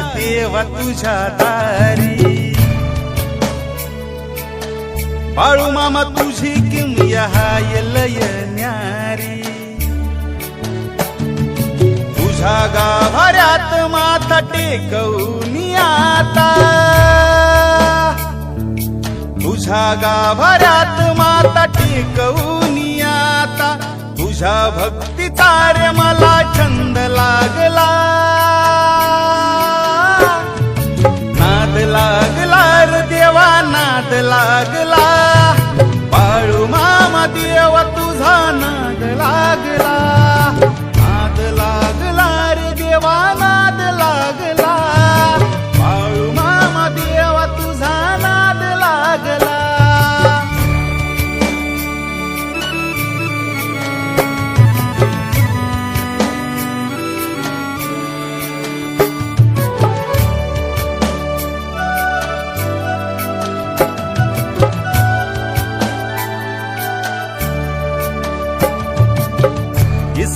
देवा तुझ्या दारी. बाळू मामा तुझी किमया हाय लय न्यारी. तुझ्या गाभाऱ्यात माथा टेकवून आता. तुझ्या गाभाऱ्यात माता टेकवून आता. तुझ्या भक्ती रे लागला नाद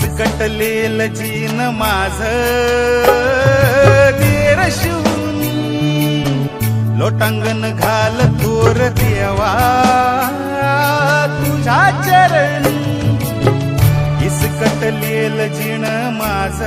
कटलेल जीन माझ. देर शिवनी लोटांगण घाल थोर देवा. तुझ्या इस कटलेल जीण माझ.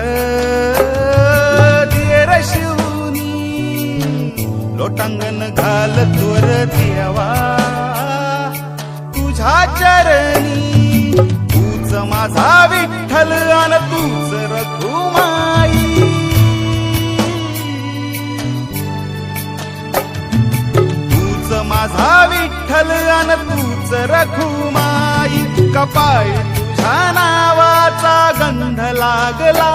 विठ्ठल तूच रखुमाई कपाळी तुझ्या नावाचा गंध लागला.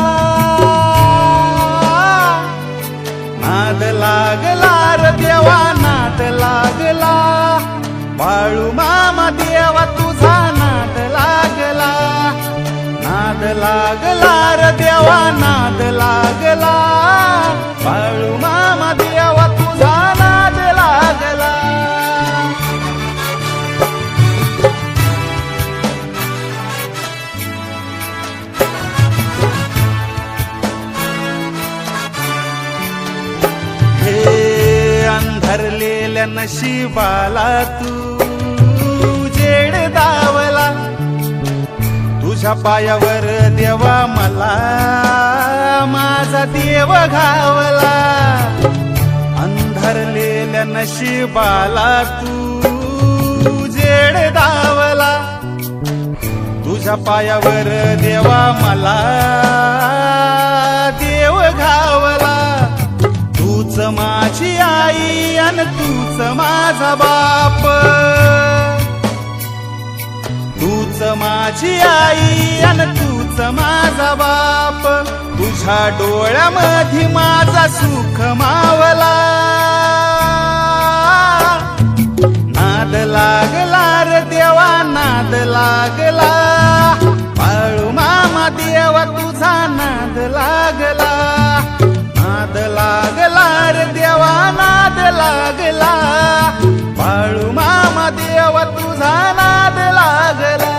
नशिबाला तू जेड दावला. तुझ्या पायावर देवा मला माझा देव घावला. अंधारलेल्या नशिबाला तू जेड दावला. तुझ्या पायावर देवा मला तूच माझी आई आणि तूच माझा बाप. तूच माझी आई आणि तूच माझा बाप. तुझ्या डोळ्यामध्ये माझा सुख मावला. नाद लागला रे देवा नाद लागला. बाळू मामा देवा तुझा नाद लागला. नाद लागला रे देवा नाद लागला. पाळू मामा देवा तुझा नाद लागला.